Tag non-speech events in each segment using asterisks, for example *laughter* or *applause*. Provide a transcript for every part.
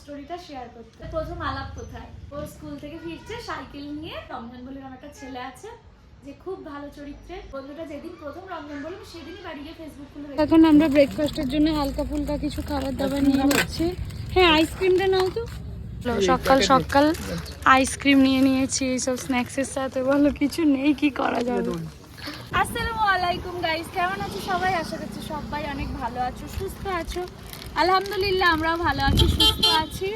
স্টোরিটা শেয়ার করতে। প্রথম আলাপ কোথায়? ও স্কুল থেকে ফিরছে সাইকেল নিয়ে রমজান বলে আমার একটা ছেলে আছে যে খুব ভালো চরিত্রের। বন্ধুটা যেদিন প্রথম রমজান বললাম সেদিনই বাড়ি গিয়ে ফেসবুক খুলে এখন আমরা ব্রেকফাস্টের জন্য হালকা ফুলকা কিছু খাবার দাবার নিয়ে নিচ্ছি। হ্যাঁ আইসক্রিমটা নাও তো। সকাল সকাল আইসক্রিম নিয়ে নিয়েছি এইসব স্ন্যাক্সের সাথে বলো কিছু নেই কি করা যাবে? আসসালামু আলাইকুম গাইস কেমন আছো সবাই? আশা করছি সবাই অনেক ভালো আছো সুস্থ আছো। আলহামদুলিল্লাহ আমরাও ভালো আছি সুস্থ আছি।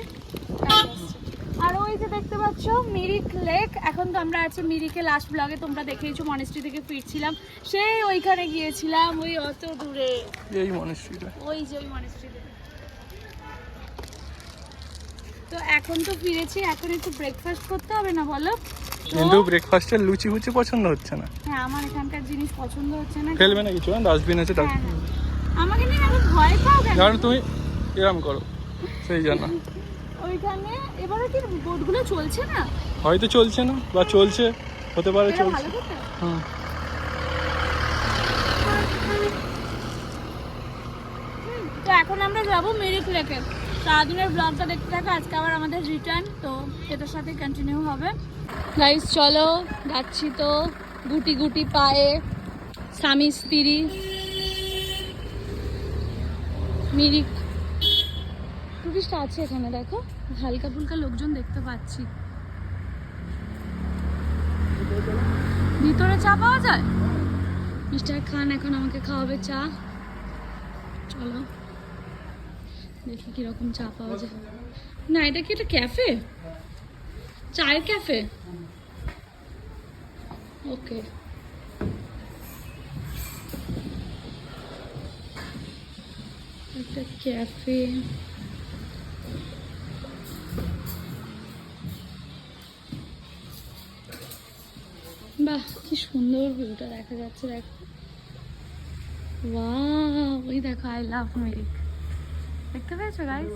আর ওই যে দেখতে পাচ্ছ মিরিক লেক এখন তো আমরা আছি মিরিকে লাস্ট ব্লগে তোমরা দেখেইছো মনেস্ট্রি থেকে ফিরছিলাম। সেই ওইখানে গিয়েছিলাম ওই অত দূরে। এই মনস্ট্রিটা ওই যে ওই মনেস্ট্রি তো এখন তো ফিরেছি এখন একটু ব্রেকফাস্ট করতে হবে না বলো? কিন্তু ব্রেকফাস্টের লুচি ফুচি পছন্দ হচ্ছে না? হ্যাঁ আমার এখানকার জিনিস পছন্দ হচ্ছে না। ফেলবে না কিছু ডাস্টবিন আছে হ্যাঁ, হ্যাঁ। আমাকে নিয়ে এত ভয় পাও কেন? কারণ তুমি এরম করো সেই জন্য। ওইখানে এবারে কি বোটগুলো চলছে না? হয়তো চলছে না বা চলছে হতে পারে চলছে। হুম তো এখন আমরা যাব মেরিক লেকে। সারাদিনের ব্লগটা দেখতে থাকো আজকে আবার আমাদের রিটার্ন তো এটার সাথে কন্টিনিউ হবে। গাইস চলো যাচ্ছি তো গুটি গুটি পায়ে স্বামী স্ত্রী। মিরিক। টুরিস্ট আছে এখানে, দেখো। হালকা ফুলকা লোকজন দেখতে পাচ্ছি। ভিতরে চা পাওয়া যায়? মিস্টার খান এখন আমাকে খাওয়াবে চা। চলো, দেখি কীরকম চা পাওয়া যায়। না, এটা কি একটা ক্যাফে? চায়ের ক্যাফে? ওকে। একটা ক্যাফে। বাহ কি সুন্দর ভিউটা দেখা যাচ্ছে দেখো। ওই দেখো আই লাভ মিল্ক দেখতে পেয়েছ গাইস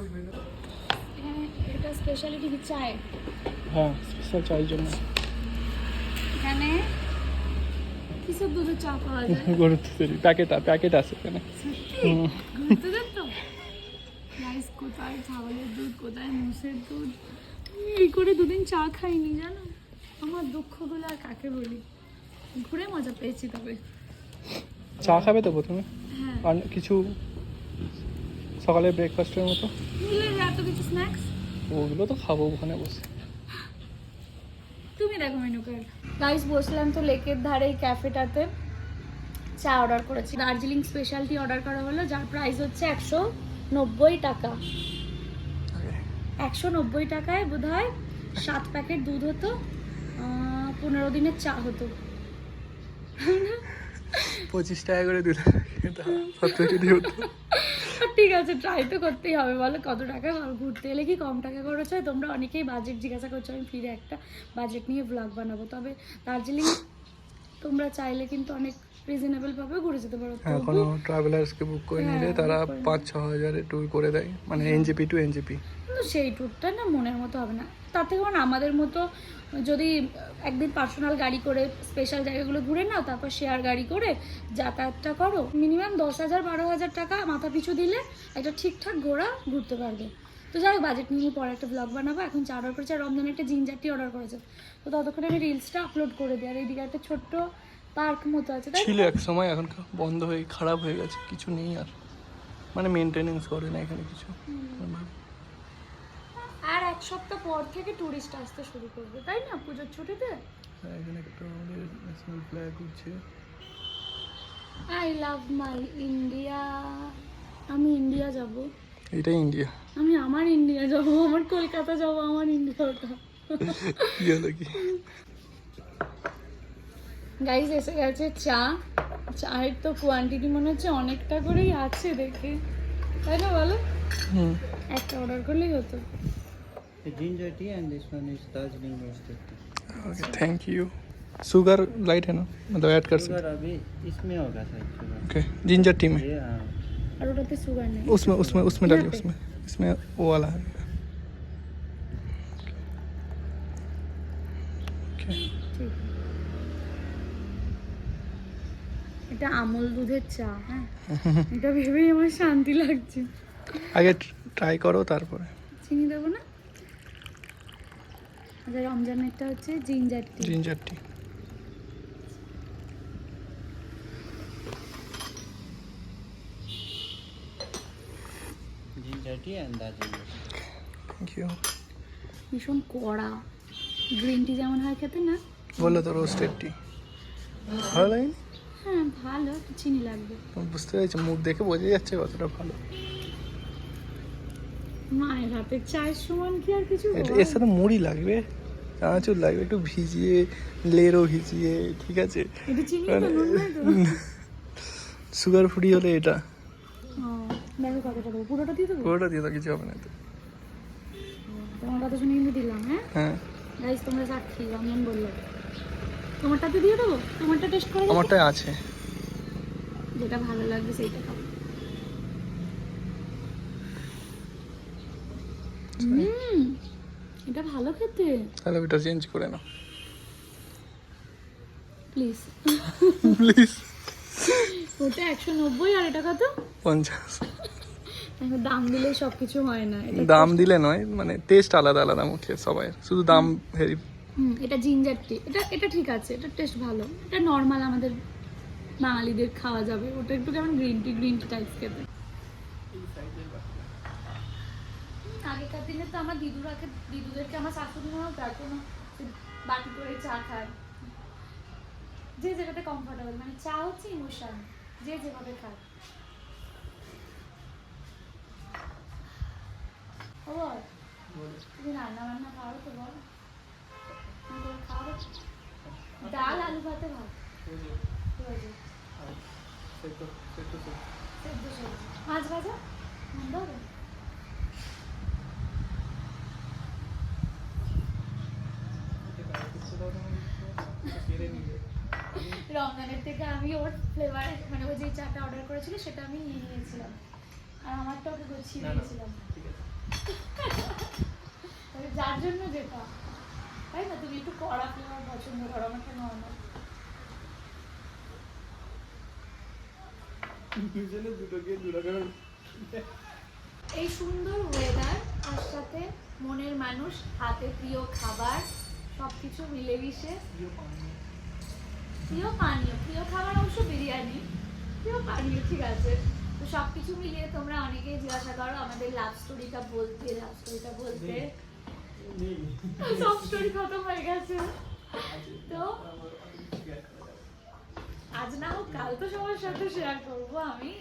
এটা স্পেশালিটি কি চায়? হ্যাঁ স্পেশাল চাই জন্য। এখানে কিসব দুধের চা পাওয়া যায়। *laughs* গরুতে তৈরি প্যাকেট প্যাকেট আছে এখানে। যেত গাইস কোথায় ছাগলের দুধ কোথায়? মোষের দুধ? আমি এই করে দুদিন চা খাইনি জানো? আমার দুঃখগুলো আর কাকে বলি? ঘুরে মজা পেয়েছি তবে। চা খাবে তো প্রথমে? হ্যাঁ। আর কিছু সকালে ব্রেকফাস্টের মতো? এত কিছু স্ন্যাক্স ওগুলো তো খাব ওখানে বসে। তুমি দেখো মেনু কার্ড গাইস বসলাম তো লেকের ধারে এই ক্যাফেটাতে চা অর্ডার করেছি। দার্জিলিং স্পেশালটি অর্ডার করা হলো যার প্রাইস হচ্ছে একশো নব্বই টাকা। একশো নব্বই টাকায় বোধ হয় সাত প্যাকেট দুধ হতো পনেরো দিনের চা হতো। পঁচিশ টাকা করে যদি *laughs* ঠিক আছে ট্রাই তো করতেই হবে বলো কত টাকা ঘুরতে এলে কি কম টাকা খরচ হয়? তোমরা অনেকেই বাজেট জিজ্ঞাসা করছ আমি ফিরে একটা বাজেট নিয়ে ব্লগ বানাবো। তবে দার্জিলিং তোমরা চাইলে কিন্তু অনেক রিজনেবল ভাবে ঘুরে যেতে পারো। হ্যাঁ কোনো ট্রাভেলার্সকে বুক করে হ্যাঁ, নিলে তারা পাঁচ ছ হাজারে ট্যুর করে দেয় মানে এনজেপি টু এনজেপি কিন্তু সেই ট্যুরটা না মনের মতো হবে না। তার থেকে বরং আমাদের মতো যদি একদিন পার্সোনাল গাড়ি করে স্পেশাল জায়গাগুলো ঘুরে নাও তারপর শেয়ার গাড়ি করে যাতায়াতটা করো। মিনিমাম দশ হাজার বারো হাজার টাকা মাথা পিছু দিলে একটা ঠিকঠাক ঘোরা ঘুরতে পারবে। তো যাই হোক বাজেট নিয়ে পরে একটা ব্লগ বানাবো। এখন চার অর্ডার করেছে আর রমজান একটা জিঞ্জার টি অর্ডার করেছে। তো ততক্ষণে আমি রিলসটা আপলোড করে দিই। আর এইদিকে একটা ছোট্ট পার্ক মতো আছে ছিল এক সময় এখন বন্ধ হয়ে খারাপ হয়ে গেছে কিছু নেই আর। মানে মেনটেনেন্স করে না এখানে কিছু। আর এক সপ্তাহ পর থেকে টুরিস্ট আসতে শুরু করবে তাই না? পুজোর ছুটিতে? হ্যাঁ, এখানে একটা আমাদের ন্যাশনাল ফ্ল্যাগ উঠছে। আই লাভ মাই ইন্ডিয়া আমি ইন্ডিয়া যাব। এটাই ইন্ডিয়া আমি আমার ইন্ডিয়া যাব আমার কলকাতা যাব আমার ইন্ডিয়াটা কি হলো কি গাইস এসে গেছে চা চায়ের তো কোয়ান্টিটি মনে হচ্ছে অনেকটা করেই আছে দেখে তাই না বলো হুম একটা অর্ডার করলেই হতো The ginger tea and this one is Darjeeling roasted tea. Okay thank you sugar light है ना मतलब ऐड कर सकते शुगर अभी इसमें होगा शायद शुगर ओके जिंजर टी में ये हाँ আর ওটাতে সুগার নেই उसमें उसमें उसमें डालिए यहाँ पे? उसमें इसमें वो वाला है এটা আমল দুধের চা হ্যাঁ। এটা ভেবেই আমার শান্তি লাগছে। আগে ট্রাই করো তারপরে। চিনি দেবো না? আচ্ছা রমজানেরটা হচ্ছে জিঞ্জার টি জিঞ্জার টি ভীষণ কড়া। গ্রিন টি যেমন হয় খেতে না? বলল তো রোস্টেড টি ভালো লাগেনি হ্যাঁ ভালো একটু চিনি লাগবে। বুঝতে পেরেছি মুখ দেখে বোঝা যাচ্ছে কতটা ভালো। মায়ের হাতে চায়ের সমান কি আর কিছু এর সাথে মুড়ি লাগবে চানাচুর লাগবে একটু ভিজিয়ে লেরো ভিজিয়ে ঠিক আছে? তো সুগার ফ্রি হলে এটা। পুরোটা দিয়ে দেবো? পুরোটা দিয়ে কিছু হবে না তো তোমার কথা শুনে কিন্তু দিলাম হ্যাঁ? হ্যাঁ। গাইস তোমরা সাক্ষী রমজান বলল তোমারটাতে দিয়ে দেবো? তোমারটা টেস্ট করে। আমারটাই আছে। যেটা ভালো লাগবে সেইটা খাব। হুম এটা ভালো খেতে। তাহলে ওটা চেঞ্জ করে নাও। প্লিজ প্লিজ ওটা একশো নব্বই আর এটা কত? পঞ্চাশ। দাম দিলে সব কিছু হয় না। দাম দিলে নয় মানে টেস্ট আলাদা আলাদা মুখে সবাই শুধু দাম হেরি হুম, এটা জিঞ্জার টি এটা এটা ঠিক আছে, এটা টেস্ট ভালো। এটা নর্মাল আমাদের বাঙালিদের খাওয়া যাবে। ওটা একটু কেমন green tea green tea type খেতে। আগেকার দিনে তো আমার দিদুরাকে, দিদুদেরকে আমার শাশুড়ি মাও ডাকতো না যে বাটি করে চা খায়। যে যেটাতে কমফোর্টেবল মানে চা হচ্ছে ইমোশন যে যেভাবে খায়। তুমি রান্না বান্না পারো তো বল তুমি বল খাওয়াবে ডাল আলু ভাতে ভাত। মাছ ভাজা? মন্দ হবে? রমজানের থেকে আমি ওর ফ্লেভার মানে ওই যে চাটা অর্ডার করেছিল সেটা আমি নিয়ে নিয়েছিলাম। আর আমারটা ওকে গুছিয়ে দিয়েছিলাম। *laughs* যার জন্য যেটা। তাই না? তুমি একটু কড়া ফ্লেভার পছন্দ করো আমারটা নর্মাল এই সুন্দর ওয়েদার তার সাথে মনের মানুষ হাতে প্রিয় খাবার সব কিছু মিলেমিশে। প্রিয় পানীয়। প্রিয় খাবার অবশ্য বিরিয়ানি। প্রিয় পানীয় ঠিক আছে। তো সবকিছু মিলিয়ে তোমরা অনেকেই জিজ্ঞাসা করো আমাদের লাভ স্টোরিটা বলতে লাভ স্টোরিটা বলতে। *laughs* সব স্টোরি খতম হয়ে গেছে। তো আজ না হোক, কাল তো সবার সাথে শেয়ার করব আমি,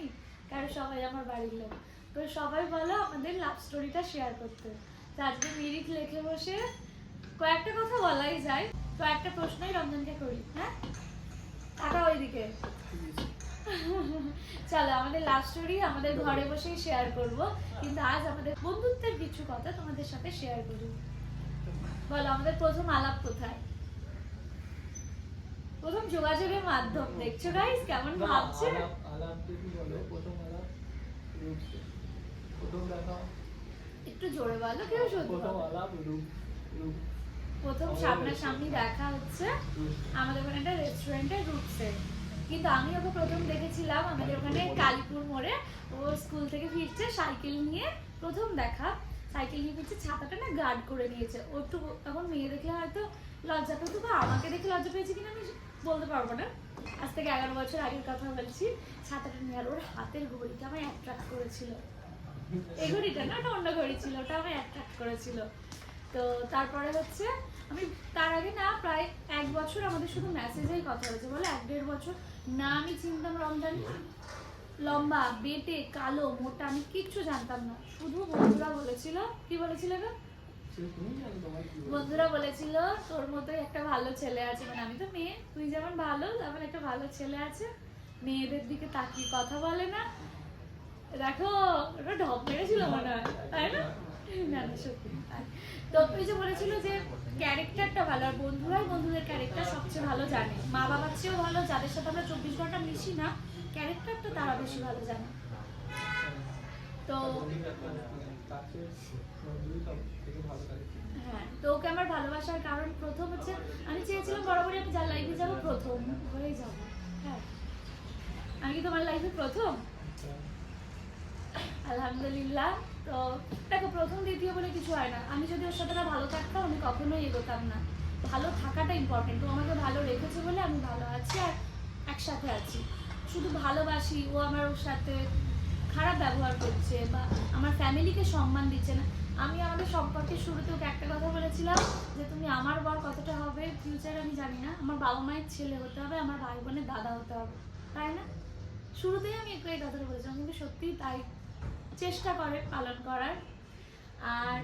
কারণ সবাই আমার বাড়ির লোক। তো সবাই বলো আমাদের লাভ স্টোরিটা শেয়ার করতে। তো আজকে মিরিট লেখে বসে কয়েকটা কথা বলাই যায় তো একটা প্রশ্নই রঞ্জনকে করি হ্যাঁ? টাকা ওইদিকে। *laughs* চলো, আমাদের লাভ স্টোরি আমাদের ঘরে বসেই শেয়ার করব, কিন্তু আজ আমাদের বন্ধুত্বের কিছু কথা তোমাদের সাথে শেয়ার করি। বলো আমাদের প্রথম আলাপ কোথায়? প্রথম যোগাযোগের মাধ্যম দেখছ গাইস কেমন ভাবছে? একটু জোরে বলো কেউ শুনতে পাবে। প্রথম সামনাসামনি দেখা হচ্ছে। আমাদের ওখানে একটা রেস্টুরেন্টে রুটসে কিন্তু আমি ওকে প্রথম দেখেছিলাম আমাদের ওখানে কালীপুর মোড়ে। ও স্কুল থেকে ফিরছে সাইকেল নিয়ে প্রথম দেখা। সাইকেল নিয়ে ফিরছে ছাতাটা না গার্ড করে নিয়েছে। ও একটু তখন মেয়ে দেখলে হয়তো লজ্জা পেতো বা আমাকে দেখে লজ্জা পেয়েছে কিনা আমি বলতে পারব না। আজ থেকে এগারো বছর আগের কথা বলছি, ছাতাটা নিয়ে ওর হাতের ঘড়িটা আমায় অ্যাট্রাক্ট করেছিল। এই ঘড়িটা না, ওটা অন্য ঘড়ি ছিল, ওটা আমায় অ্যাট্রাক্ট করেছিল। তো তারপরে হচ্ছে, আমি তার আগে না প্রায় এক বছর আমাদের শুধু মেসেজেই কথা হয়েছে, বলে এক দেড় বছর না আমি চিনতাম রমজান। লম্বা, বেটে, কালো, মোটা, আমি কিচ্ছু জানতাম না। শুধু বন্ধুরা বলেছিল, কি বলেছিল গো? বন্ধুরা বলেছিল, তোর মতোই একটা ভালো ছেলে আছে। মানে আমি তো মেয়ে, তুই যেমন ভালো, তেমন একটা ভালো ছেলে আছে। মেয়েদের দিকে তাকিয়ে কথা বলে না। দেখো, ওটা ঢপ মেরেছিল মনে হয়, তাই না? না সত্যি। তো ওই যে বলেছিল যে, ক্যারেক্টারটা ভালো। আর বন্ধুরাই বন্ধুদের ক্যারেক্টার সবচেয়ে ভালো জানে। মা বাবার চেয়েও ভালো, যাদের সাথে আমরা চব্বিশ ঘণ্টা মিশি না ক্যারেক্টারটা তারা বেশি ভালো জানে। তো হ্যাঁ তো ওকে আমার ভালোবাসার কারণ প্রথম হচ্ছে, আমি চেয়েছিলাম বরাবরই আমি যার লাইফে যাব প্রথম হয়েই যাব। হ্যাঁ। আমি কি তোমার লাইফে প্রথম? আলহামদুলিল্লাহ। তো তো দেখো, প্রথম, দ্বিতীয় বলে কিছু হয় না। আমি যদি ওর সাথে না ভালো থাকতাম, আমি কখনোই এগোতাম না। ভালো থাকাটা ইম্পর্টেন্ট ও আমাকে ভালো রেখেছে বলে আমি ভালো আছি আর একসাথে আছি। শুধু ভালোবাসি, ও আমার ওর সাথে খারাপ ব্যবহার করছে বা আমার ফ্যামিলিকে সম্মান দিচ্ছে না। আমি আমাদের সম্পর্কের শুরুতে ওকে একটা কথা বলেছিলাম যে, তুমি আমার বর কতটা হবে? ফিউচার আমি জানি না। আমার বাবা মায়ের ছেলে হতে হবে, আমার ভাই বোনের দাদা হতে হবে। তাই না? শুরুতেই আমি একটু এই কথাটা বলেছিলাম। কিন্তু সত্যিই তাই চেষ্টা করে পালন করার। আর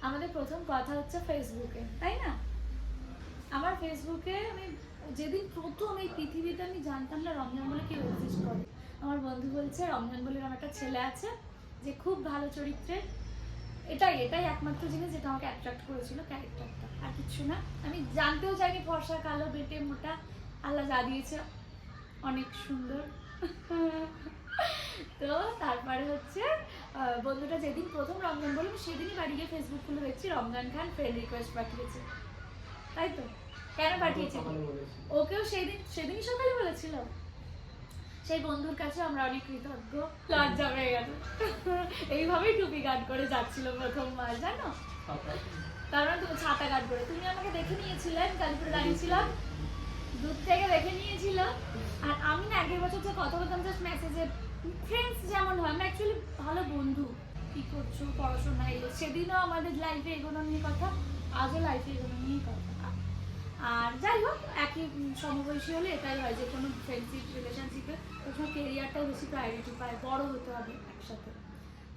আমাদের প্রথম কথা হচ্ছে ফেসবুকে তাই না? আমার ফেসবুকে আমি যেদিন প্রথম এই পৃথিবীতে আমি জানতাম না, রমজান বলে কেউ এক্সিস্ট করে। আমার বন্ধু বলছে, রমজান বলে আমার একটা ছেলে আছে, যে খুব ভালো চরিত্রের। এটাই এটাই একমাত্র জিনিস যেটা আমাকে অ্যাট্রাক্ট করেছিল ক্যারেক্টারটা আর কিছু না। আমি জানতেও চাইনি ফর্সা, কালো, বেটে, মোটা। আল্লাহ যা দিয়েছে, অনেক সুন্দর। *laughs* তো তারপরে হচ্ছে বন্ধুটা যেদিন প্রথম রমজান বললাম সেদিনই বাড়ি গিয়ে ফেসবুক খুলে দেখছি, রমজান খান ফ্রেন্ড রিকোয়েস্ট পাঠিয়েছে। তাই তো? কেন পাঠিয়েছে ওকেও সেদিন সেদিনই সকালে বলেছিল। সেই বন্ধুর কাছে আমরা অনেক কৃতজ্ঞ। লজ্জা পেয়ে গেল। এইভাবেই টুপি গার্ড করে যাচ্ছিল প্রথমবার জানো? কারণ তুমি ছাতা গার্ড করে। তুমি আমাকে দেখে নিয়েছিলেন কালীপুরে দাঁড়িয়েছিলাম দূর থেকে দেখে নিয়েছিল আর আমি না আগের বছর যে কথা বলতাম জাস্ট মেসেজে ফ্রেন্ডস যেমন হয় আমরা অ্যাকচুয়ালি ভালো বন্ধু। কি করছ? পড়াশোনা এলো। সেদিনও আমাদের লাইফে এগোনো নিয়ে কথা আজও লাইফে এগোনো নিয়ে কথা। আর যাই হোক একই সমবয়সী হলে এটাই হয় যে কোনো ফ্রেন্ডশিপ রিলেশনশিপে প্রথমে কেরিয়ারটাই বেশি প্রায়োরিটি পায় বড় হতে হবে একসাথে।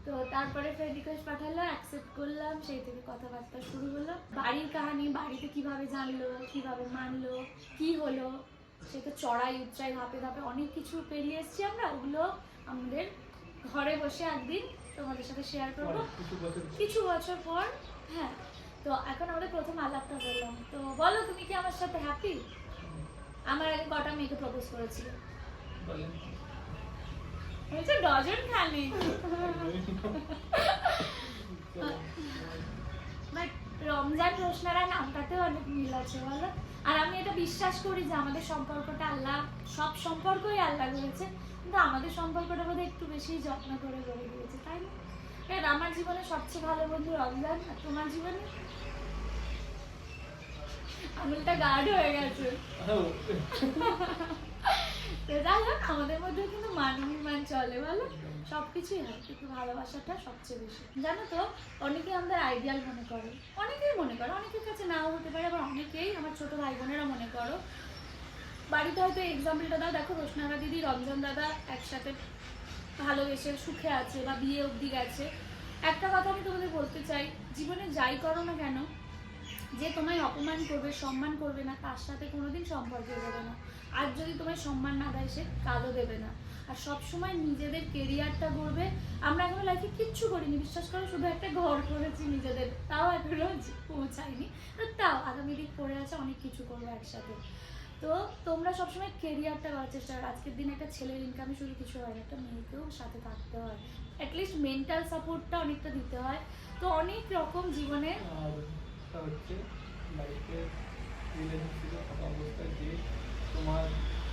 তো তারপরে ফ্রেন্ড রিকোয়েস্ট পাঠালো অ্যাকসেপ্ট করলাম সেই থেকে কথাবার্তা শুরু হলো। বাড়ির কাহানি বাড়িতে কীভাবে জানলো কীভাবে মানলো কি হলো সে তো চড়াই উচ্চাই ধাপে ধাপে অনেক কিছু পেরিয়ে এসেছি আমরা ওগুলো আমাদের ঘরে বসে একদিন তোমাদের সাথে শেয়ার করব। কিছু বছর পর হ্যাঁ তো এখন আমাদের প্রথম আলাপটা বললাম তো বলো, তুমি কি আমার সাথে হ্যাপি আমার আগে কটা মেয়েকে প্রপোজ করেছিল? বলছে ডজন খালি বাট রমজান রোশনারা নামটাতেও অনেক মিল আছে, বলো। আর আমি এটা বিশ্বাস করি যে আমাদের সম্পর্কটা আল্লাহ, সব সম্পর্কই আল্লাহ করেছে। কিন্তু আমাদের সম্পর্কটা বোধহয় একটু বেশি যত্ন করে গড়ে দিয়েছে, তাই না? কারণ আমার জীবনে সবচেয়ে ভালো বন্ধু রমজান তোমার জীবনে? আঙুলটা গার্ড হয়ে গেছে। আমাদের মধ্যে কিন্তু মান চলে, বলো? সব কিছুই হয়, কিন্তু ভালোবাসাটা সবচেয়ে বেশি। জানো তো, অনেকে আমাদের আইডিয়াল মনে করে। অনেকেই মনে করে, অনেকের কাছে নাও হতে পারে, আবার অনেকেই আমার ছোট ভাই বোনেরা মনে করো। বাড়িতে হয়তো এক্সাম্পলটা দাও, দেখো, রোশনারা দিদি, রমজান দাদা একসাথে ভালোবেসে, সুখে আছে বা বিয়ে অবধি গেছে। একটা কথা আমি তোমাদের বলতে চাই, জীবনে যাই করো না কেন, যে তোমায় অপমান করবে, সম্মান করবে না, তার সাথে কোনোদিন সম্পর্ক দেবে না। আর যদি তোমায় সম্মান না দেয়, সে কাজও দেবে না। আর সব সময় নিজেদের কেরিয়ারটা করবে আমরা এখনও লাইফে কিচ্ছু করিনি, বিশ্বাস করো, শুধু একটা ঘর করেছি নিজেদের। তাও এখনও পৌঁছায়নি তাও আগামী দিন পড়ে আছে, অনেক কিছু করব একসাথে। তো তোমরা সবসময় কেরিয়ারটা করার চেষ্টা করো। আজকের দিনে একটা ছেলের ইনকামে শুধু কিছু হয় না একটা মেয়েকেও সাথে থাকতে হয়। অ্যাটলিস্ট মেন্টাল সাপোর্টটা অনেকটা দিতে হয়। তো অনেক রকম জীবনে হচ্ছে বাড়িতে রিলেশনশিপে থাকা অবস্থায় যে তোমার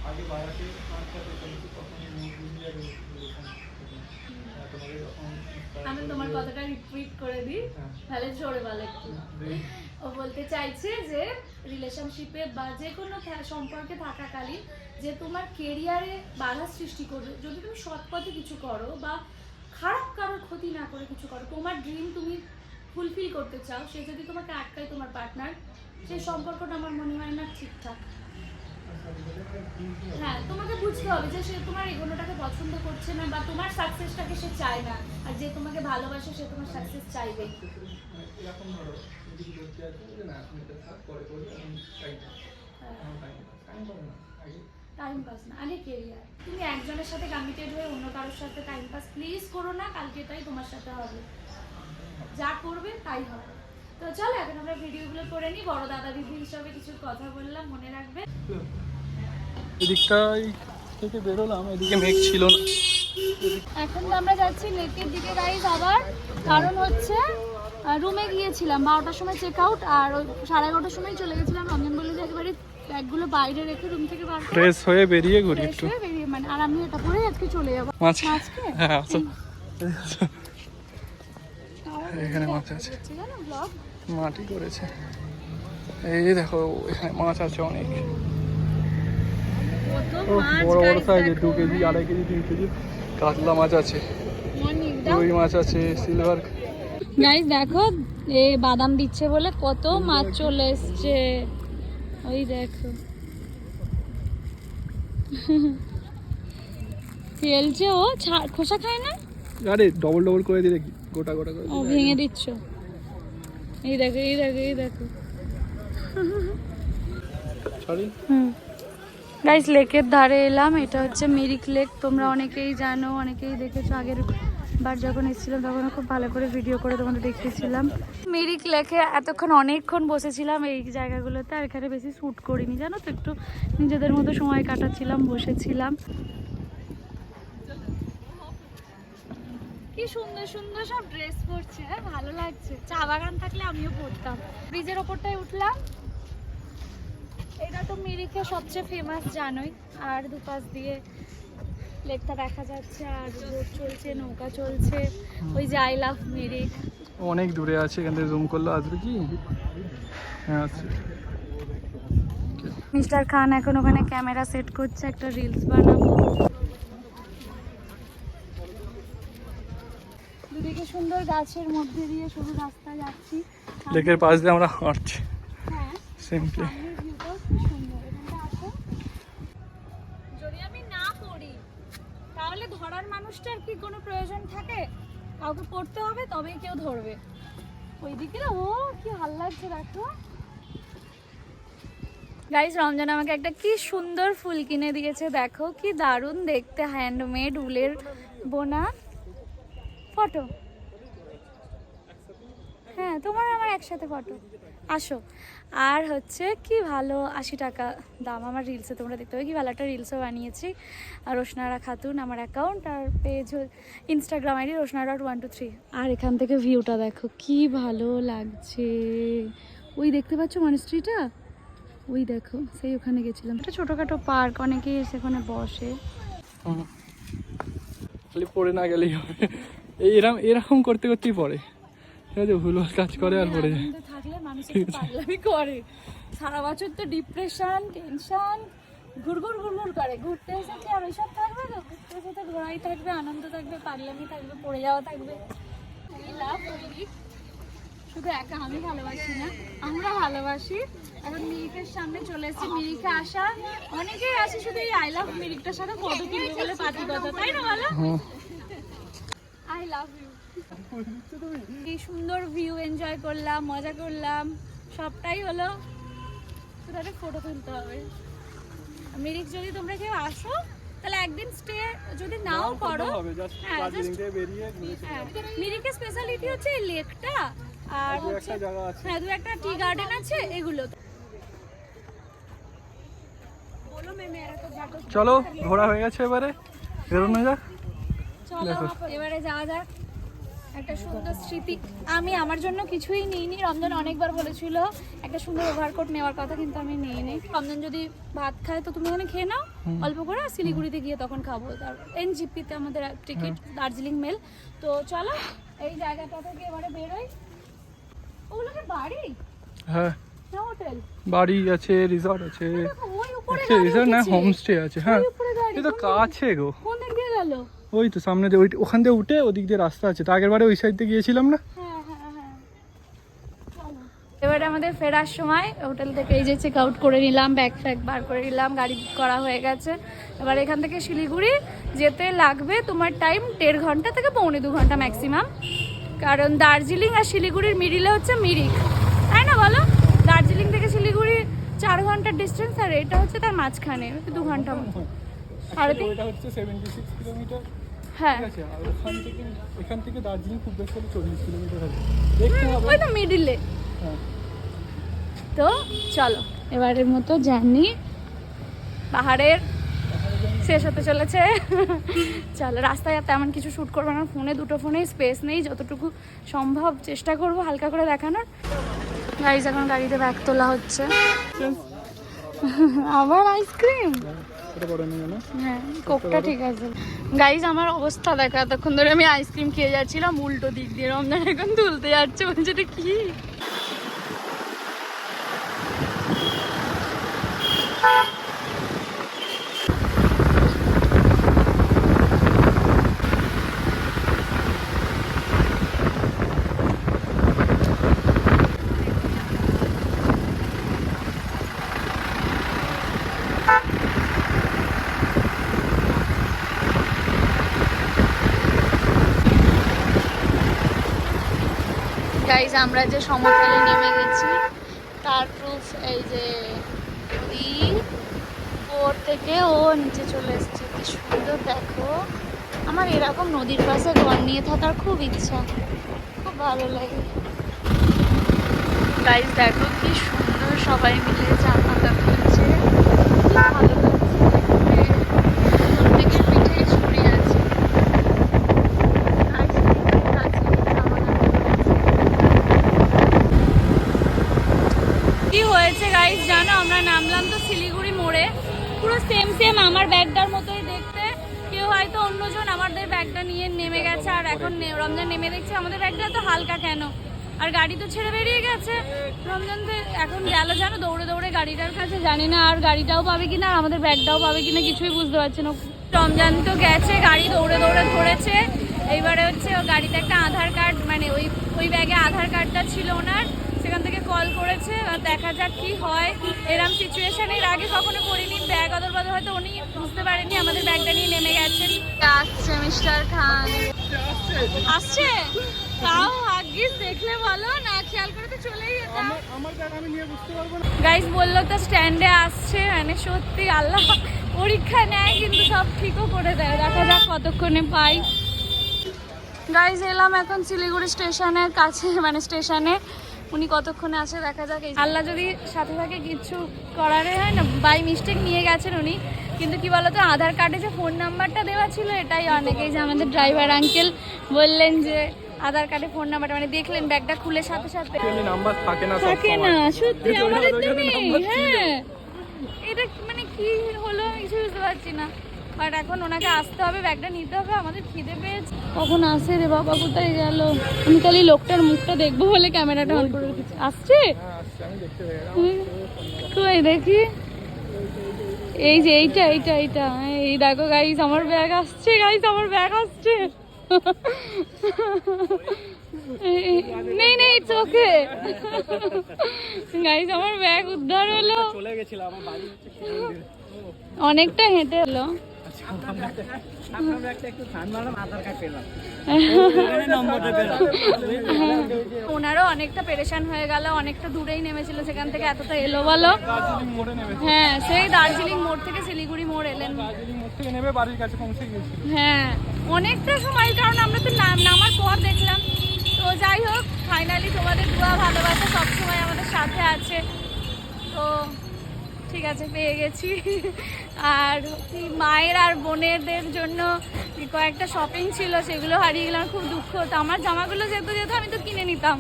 আগে বাড়াতে আমার সাথে চলছে তখন বুঝিয়ে আগে তোমাকে যখন আমি তোমার কথাটা রিপিট করে দিই। হ্যাঁ। তাহলে জোরে বলো একটু। ও বলতে চাইছে যে রিলেশনশিপে বা যে কোনো সম্পর্কে থাকাকালীন যে তোমার কেরিয়ারে বাধা সৃষ্টি করবে, যদি তুমি সৎ পথে কিছু করো বা খারাপ কারোর ক্ষতি না করে কিছু করো, তোমার ড্রিম তুমি ফুলফিল করতে চাও, সে যদি তোমাকে আটকায় তোমার পার্টনার সেই সম্পর্কটা আমার মনে হয় না ঠিকঠাক। হ্যাঁ তোমাকে বুঝতে হবে যে সে তোমার এগোনোটাকে পছন্দ করছে না বা তোমার সাকসেসটাকে সে চায় না, আর যে তোমাকে ভালোবাসে সে তোমার সাকসেস চাইবেই মানে এরকম ধরো যদি কি করতে আছে যে না এখন এটা থাক পরে করি এখন টাইম এখন টাইম টাইম পাবে না আগে। টাইম পাস না আগে কেরিয়ার তুমি একজনের সাথে কমিটেড হয়ে অন্য কারোর সাথে টাইম পাস প্লিজ করো না কালকে তাই তোমার সাথে হবে। যা করবে তাই হবে। তো চলো এখন আমরা ভিডিওগুলো করে নিই। বড় দাদা দিদি হিসাবে কিছু কথা বললাম মনে রাখবে? এদিকটাই থেকে বেরোলাম এদিকে মেঘ ছিল না। এখন তো আমরা যাচ্ছি লেকের দিকে গাইজ আবার। কারণ হচ্ছে রুমে গিয়েছিলাম। বারোটার সময় চেক আউট আর ওই সাড়ে এগারোটার সময় চলে গেছিলাম। রঞ্জন বলল যে একবারে ব্যাগগুলো বাইরে রেখে রুম থেকে বার ফ্রেশ হয়ে বেরিয়ে ঘুরি একটু। বেরিয়ে মানে আর আমি এটা পরেই আজকে চলে যাব। মাঝখানে আজকে হ্যাঁ এখানে মাছ আছে। মাটি করেছে। এই দেখো এখানে মাছ আছে অনেক। মাছ বড় বড় সাইজের দু কেজি আড়াই কেজি তিন কেজি কাতলা মাছ আছে। রুই মাছ আছে সিলভার গাইস দেখো এ বাদাম দিচ্ছে বলে কত মাছ চলে এসছে। ওই দেখো। ফেলছে ও খোসা খায় না? আরে ডবল ডবল করে দিলে? গোটা গোটা করে ও ভেঙে দিচ্ছ। এই দেখো এই দেখো এই দেখো। সরি হুম। গাইস লেকের ধারে এলাম এটা হচ্ছে মিরিক লেক তোমরা অনেকেই জানো অনেকেই দেখেছ আগের বার যখন এসেছিলাম তখন খুব ভালো করে ভিডিও করে তোমাদের দেখিয়েছিলাম। মিরিক লেখে এতক্ষণ অনেকক্ষণ বসেছিলাম এই জায়গাগুলোতে আর এখানে বেশি শ্যুট করিনি। জানো তো একটু নিজেদের মতো সময় কাটাচ্ছিলাম বসেছিলাম। কি সুন্দর সুন্দর সব ড্রেস পরছে হ্যাঁ ভালো লাগছে। চা বাগান থাকলে আমিও পরতাম। ব্রিজের ওপরটায় উঠলাম। এটা তো মিরিকে সবচেয়ে ফেমাস জানোই আর দুপাশ দিয়ে লেকটা দেখা যাচ্ছে আর বোট চলছে নৌকা চলছে। ওই যে আই লাভ মিরিক অনেক দূরে আছে এখান থেকে জুম করলে আসবে কি? হ্যাঁ আছে। মিস্টার খান এখন ওখানে ক্যামেরা সেট করছে একটা রিলস বানাবো। দুদিকে সুন্দর গাছের মধ্যে দিয়ে সরু রাস্তা যাচ্ছি। লেকের পাশ দিয়ে আমরা হাঁটছি। হ্যাঁ সিম্পলি কাউকে পড়তে হবে, তবেই কেউ ধরবে। ওই দিকে না, ও কি ভালো লাগছে, দেখো। গাইজ রমজান আমাকে একটা কি সুন্দর ফুল কিনে দিয়েছে, দেখো, কি দারুণ দেখতে হ্যান্ডমেড উলের বোনা। ফটো তোমার আমার একসাথে ফটো। আসো। আর হচ্ছে কি ভালো, আশি টাকা দাম। আমার রিলসে তোমরা দেখতে পাবে কি ভালো একটা রিলসও বানিয়েছি। আর রোশনারা খাতুন আমার অ্যাকাউন্ট আর page Instagram ID Roshna dot one two three আর এখান থেকে ভিউটা দেখো, কি ভালো লাগছে। ওই দেখতে পাচ্ছ মনস্ট্রিটা ওই দেখো, সেই ওখানে গেছিলাম। একটা ছোটোখাটো পার্ক অনেকেই সেখানে বসে। খালি পড়ে না গেলেই হবে। এরকম এরকম করতে করতেই পড়ে। ঠিক আছে ভুল ভালো কাজ করে আর পড়ে যায়। থাকলে মানুষ পাগলামি করে। সারা বছর তো ডিপ্রেশন টেনশন ঘুরঘুর ঘুরঘুর করে। ঘুরতে এসেছে আর ওইসব থাকবে তো? ঘুরতে এসে তো ঘোরাই থাকবে আনন্দ থাকবে পাগলামি থাকবে পড়ে যাওয়া থাকবে। লাভ শুধু একা আমি ভালোবাসি না আমরা ভালোবাসি। এখন মিরিকের সামনে চলে এসেছি। মিরিকে আসা অনেকেই আসে শুধু এই আই লাভ মিরিকটার সাথে ফটো তুলবে বলে পাতি কথা তাই না বলো? আই লাভ ইউ কি সুন্দর ভিউ এনজয় করলাম মজা করলাম। সবটাই হলো একটা ফটো তুলতে হবে। মিরিক যদি তোমরা কেউ আসো তাহলে একদিন স্টে যদি নাও করো। হ্যাঁ, হ্যাঁ মিরিকের স্পেশালিটি হচ্ছে লেকটা আর হচ্ছে একটা জায়গা আছে। হ্যাঁ দু একটা টি গার্ডেন আছে এগুলো। বলো মে মেরা তো চলো ঘোরা হয়ে গেছে এবারে। বেরোনো যাক। চলো এবারে যাওয়া যাক। একটা সুন্দর স্মৃতি। আমি আমার জন্য কিছুই নিইনি। রমজান অনেকবার বলেছিল একটা সুন্দর ওভারকোট নেওয়ার কথা কিন্তু আমি নিইনি। রমজান যদি ভাত খায় তো তুমি ওখানে খেয়ে নাও অল্প করে আর শিলিগুড়িতে গিয়ে তখন খাব। এনজিপিতে আমাদের টিকিট দার্জিলিং মেল তো চলো এই জায়গাটা থেকে এবারে বেরোই। ওগুলোকে বাড়ি? হ্যাঁ। না হোটেল? বাড়ি আছে রিসর্ট আছে। ওই উপরে রিসর্ট না হোমস্টে আছে হ্যাঁ। তো কাছে গো। কোন দিক দিয়ে গেল? ওই তো সামনে দিয়ে ওই ওখান দিয়ে উঠে ওদিক দিয়ে রাস্তা আছে। তো আগের বারে ওই সাইড দিয়ে গিয়েছিলাম না? হ্যাঁ হ্যাঁ হ্যাঁ এবারে আমাদের ফেরার সময় হোটেল থেকে এই যে চেক আউট করে নিলাম ব্যাগ ফ্যাগ বার করে নিলাম গাড়ি করা হয়ে গেছে। এবার এখান থেকে শিলিগুড়ি যেতে লাগবে তোমার টাইম দেড় ঘণ্টা থেকে পৌনে দু ঘণ্টা ম্যাক্সিমাম কারণ দার্জিলিং আর শিলিগুড়ির মিডিলে হচ্ছে মিরিক। তাই না বলো? দার্জিলিং থেকে শিলিগুড়ি চার ঘণ্টার ডিস্টেন্স আর এটা হচ্ছে তার মাঝখানে দু ঘণ্টা মতো। সাড়ে তিন হ্যাঁ। ঠিক আছে ওখান থেকে এখান থেকে দার্জিলিং খুব বেশি হলে চল্লিশ কিলোমিটার হবে। দেখতে হবে। ওই তো মিডিলে হ্যাঁ। তো চলো এবারের মতো জার্নি পাহাড়ের শেষ হতে চলেছে। চলো রাস্তায় তেমন কিছু শ্যুট করব না। ফোনে দুটো ফোনে স্পেস নেই। যতটুকু সম্ভব চেষ্টা করব হালকা করে দেখানোর। গাড়ি এখন গাড়িতে ব্যাগ তোলা হচ্ছে। আবার আইসক্রিম বড় না হ্যাঁ কোকটা ঠিক আছে। গাইজ আমার অবস্থা দেখা এতক্ষণ ধরে আমি আইসক্রিম খেয়ে যাচ্ছিলাম উল্টো দিক দিয়ে রমজান এখন তুলতে যাচ্ছে বলছে এটা কি? গাইজ আমরা যে সমতলে নেমে গেছি, তার প্রুফ এই যে ওর থেকে ও নিচে চলে এসছে। কি সুন্দর, দেখো। আমার এরকম নদীর পাশে ঘর নিয়ে থাকার খুব ইচ্ছা। খুব ভালো লাগে। গাইজ দেখো কি সুন্দর সবাই মিলে জানা খুলছে কি ভালো লাগছে দেখতে। প্রত্যেকের পিঠে ছুরি আছে আইসক্রিমের কাছে জামাটা কি হয়েছে জানো, আমরা নামলাম তো শিলিগুড়ি মোড়ে। পুরো সেম সেম আমার ব্যাগটার মতোই দেখতে। কেউ হয়তো অন্যজন আমাদের ব্যাগটা নিয়ে নেমে গেছে, আর এখন রমজান নেমে দেখছে। আমাদের ব্যাগটা তো হালকা কেন? আর গাড়ি তো ছেড়ে বেরিয়ে গেছে। রমজান তো এখন গেল, জানো, দৌড়ে দৌড়ে গাড়িটার কাছে। জানি না আর গাড়িটাও পাবে কিনা, আর আমাদের ব্যাগটাও পাবে কিনা, কিছুই বুঝতে পারছি না। রমজান তো গেছে, গাড়ি দৌড়ে দৌড়ে ধরেছে। এইবারে হচ্ছে গাড়িতে একটা আধার কার্ড মানে ওই ওই ব্যাগে আধার কার্ডটা ছিল ওনার। কল করেছে আর দেখা যাক কি হয়। এরম সিচুয়েশন এর আগে কখনো করিনি। ব্যাগ অদল বদল হয়তো উনি বুঝতে পারেননি আমাদের ব্যাগটা নিয়ে নেমে গেছেন। আসছে মিস্টার খান। আসছে? তাও ভাগ্যিস দেখলে বলো না খেয়াল করে তো চলেই যেতাম। আমার ব্যাগ আমি নিয়ে বুঝতে পারব না। গাইস বলল তো স্ট্যান্ডে আসছে মানে সত্যি আল্লাহ পরীক্ষা নেয় কিন্তু সব ঠিকও করে দেয়। দেখা যাক কতক্ষণে পাই। গাইজ এলাম এখন শিলিগুড়ি স্টেশনের কাছে মানে স্টেশনে উনি কতক্ষণে আসে দেখা যাক আল্লাহ যদি সাথে থাকে কিছু করারে হয় না। বাই মিস্টেক নিয়ে গেছেন উনি। কিন্তু কি বলতো আধার কার্ডে যে ফোন নাম্বারটা দেওয়া ছিল এটাই অনেকেই যে আমাদের ড্রাইভার আঙ্কেল বললেন যে আধার কার্ডে ফোন নাম্বারটা মানে দেখলেন ব্যাগটা খুলে সাথে সাথে। নাম্বার থাকে না থাকে না সত্যি আমাদের তো নেই হ্যাঁ। এটা মানে কি হলো কিছু বুঝতে পারছি না। বাট এখন ওনাকে আসতে হবে ব্যাগটা নিতে হবে আমাদের খিদে পেয়েছে। কখন আসে রে বাবা কোথায় গেল? আমি খালি লোকটার মুখটা দেখব বলে ক্যামেরাটা অন করে রেখেছি। আসছে? হ্যাঁ। কই দেখি? এই যে এইটা এইটা এইটা। এই দেখো গাইস আমার ব্যাগ আসছে গাইস আমার ব্যাগ আসছে। নেই নেই ইটস ওকে গাইস আমার ব্যাগ উদ্ধার হলো। চলে গেছিলাম অনেকটা হেঁটে এলো। *laughs* ওনারও অনেকটা পেরেশান হয়ে গেল, অনেকটা দূরেই নেমেছিল সেখান থেকে, এতটা এলো বলো হ্যাঁ সেই দার্জিলিং মোড় থেকে শিলিগুড়ি মোড় এলেন। হ্যাঁ অনেকটা সময়, কারণ আমরা তো নাম- নামার পর দেখলাম। তো যাই হোক ফাইনালি তোমাদের দোয়া, ভালোবাসা সবসময় আমাদের সাথে আছে। তো ঠিক আছে, পেয়ে গেছি। আর মায়ের আর বোনেদের জন্য কয়েকটা শপিং ছিল, সেগুলো হারিয়ে গেলাম, খুব দুঃখ হতো। আমার জামাগুলো যেহেতু যেহেতু আমি তো কিনে নিতাম,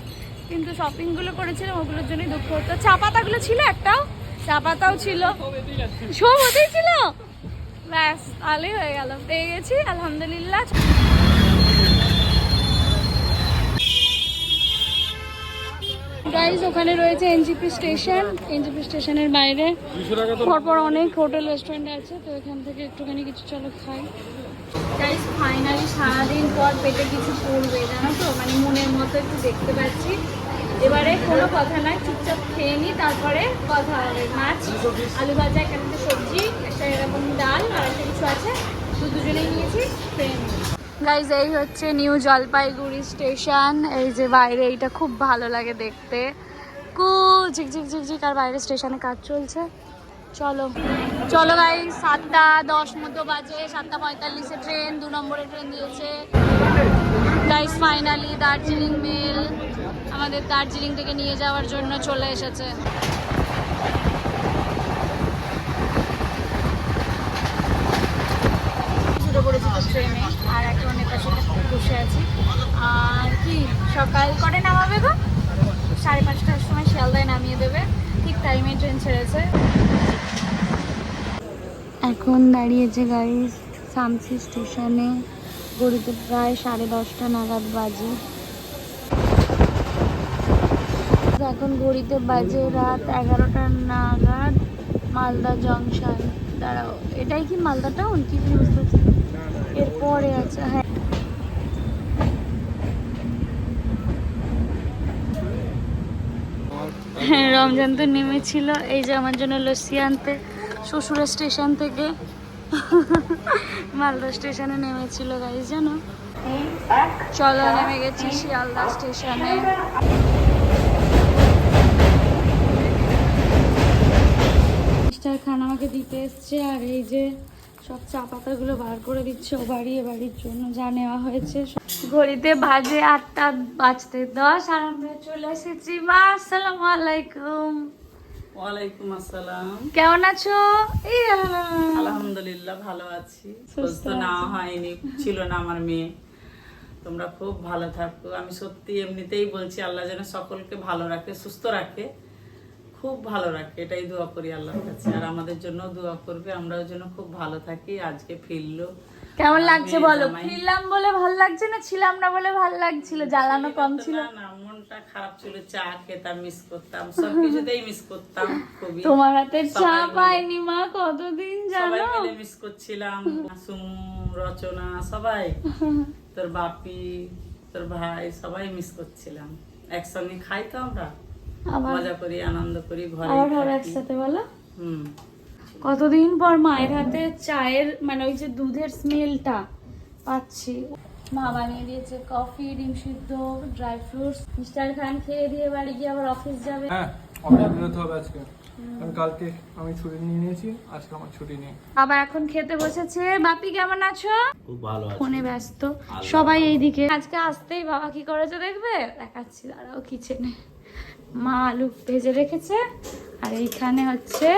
কিন্তু শপিংগুলো করেছিলাম, ওগুলোর জন্যই দুঃখ হতো। চা পাতাগুলো ছিল একটাও, চা পাতাও ছিল। সব হতেই ছিল? ব্যাস, ভালোই হয়ে গেল, পেয়ে গেছি, আলহামদুলিল্লাহ। গাইজ ওখানে রয়েছে এনজিপি স্টেশন এনজিপি স্টেশনের বাইরে। তো পরপর অনেক হোটেল রেস্টুরেন্ট আছে, তো এখান থেকে একটুখানি কিছু চলো খাই। গাইজ ফাইনালি সারাদিন পর পেটে কিছু পড়বে, জানো তো? মানে মনের মতো একটু দেখতে পাচ্ছি। এবারে কোনো কথা নয়, চুপচাপ খেয়ে নিই তারপরে কথা হবে। মাছ, আলু ভাজা একটা সবজি, একটা এরকম ডাল, আর একটা কিছু আছে। দু দুজনেই নিয়েছি, খেয়ে গাইজ এই হচ্ছে নিউ জলপাইগুড়ি স্টেশন এই যে বাইরে এইটা খুব ভালো লাগে দেখতে। কুল ঝিকঝিক ঝিকঝিক আর বাইরে স্টেশনে কাজ চলছে। চলো। চলো ভাই সাতটা দশ মতো বাজে, সাতটা পঁয়তাল্লিশে ট্রেন দু নম্বরে ট্রেন দিয়েছে। গাইস ফাইনালি দার্জিলিং মেল আমাদের দার্জিলিং থেকে নিয়ে যাওয়ার জন্য চলে এসেছে শুরু করেছি তো ট্রেনে, আর অনেকের সাথে বসে আছি। আর কি, সকাল করে নামাবে গো? সাড়ে পাঁচটার সময় শিয়ালদায় নামিয়ে দেবে। ঠিক টাইমে ট্রেন ছেড়েছে। এখন দাঁড়িয়েছে গাড়ি সামসি স্টেশনে। গড়িতে প্রায় সাড়ে দশটা নাগাদ বাজে। এখন ঘড়িতে বাজে রাত এগারোটা নাগাদ মালদা জংশন। দাঁড়াও, এটাই কি মালদা টাউন কি বুঝতে। এরপরে আছে হ্যাঁ। হ্যাঁ রমজান তো নেমেছিল। এই যে আমার জন্য লস্যি আনতে শ্বশুরা স্টেশন থেকে। মালদা স্টেশনে নেমেছিল গাড়ি জানো? চলো, নেমে গেছি শিয়ালদা স্টেশনে। মিস্টার খান আমাকে দিতে এসছে, আর এই যে সব চা পাতাগুলো বার করে দিচ্ছে ও বাড়ি এ বাড়ির জন্য যা নেওয়া হয়েছে। ঘড়িতে বাজে আটটা বাজতে দশ আর আমরা চলে এসেছি মা আসসালামু আলাইকুম। ওয়ালাইকুম আসসালাম। কেমন আছো? এই আলহামদুলিল্লাহ ভালো আছি। সুস্থ না হয়নি ছিল না আমার মেয়ে। তোমরা খুব ভালো থাকো। আমি সত্যি এমনিতেই বলছি আল্লাহ যেন সকলকে ভালো রাখে সুস্থ রাখে। খুব ভালো রাখে এটাই দোয়া করি আল্লাহর কাছে। আর আমাদের জন্য দোয়া করবে আমরাও যেন খুব ভালো থাকি আজকে ফিরলো। কেমন লাগছে বলো? ফিরলাম বলে ভালো লাগছে না? ছিলাম না বলে ভালো লাগছিল? জ্বালানো কম ছিল? না মনটা খারাপ ছিল চা খেতাম মিস করতাম সব কিছুতেই মিস করতাম খুবই। তোমার হাতের চা পাইনি মা কতদিন সবাই মিলে মিস করছিলাম। সুমু রচনা সবাই। তোর বাপি তোর ভাই সবাই মিস করছিলাম। একসঙ্গে খাইতো আমরা? মজা করি আনন্দ করি ঘরে আবার একসাথে বলো? হুম। কতদিন পর মায়ের হাতে চায়ের মানে ওই যে দুধের স্মেলটা পাচ্ছি। মা বানিয়ে দিয়েছে কফি ডিম সিদ্ধ ড্রাই ফ্রুটস মিস্টার খান খেয়ে দিয়ে বাড়ি গিয়ে আবার অফিস যাবে। হ্যাঁ অফিস বেরোতে হবে আজকে। কারণ কালকে আমি ছুটি নিয়ে নিয়েছি আজকে আমার ছুটি নেই। বাবা এখন খেতে বসেছে। বাপি কেমন আছো? খুব ভালো আছে। ফোনে ব্যস্ত। সবাই এইদিকে। আজকে আসতেই বাবা কি করেছে দেখবে? দেখাচ্ছি দাঁড়াও কিচেনে মা আলু ভেজে রেখেছে, আর এইখানে হচ্ছে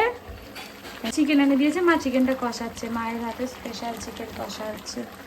চিকেন এনে দিয়েছে। মা চিকেনটা কষাচ্ছে, মায়ের হাতে স্পেশাল চিকেন কষা হচ্ছে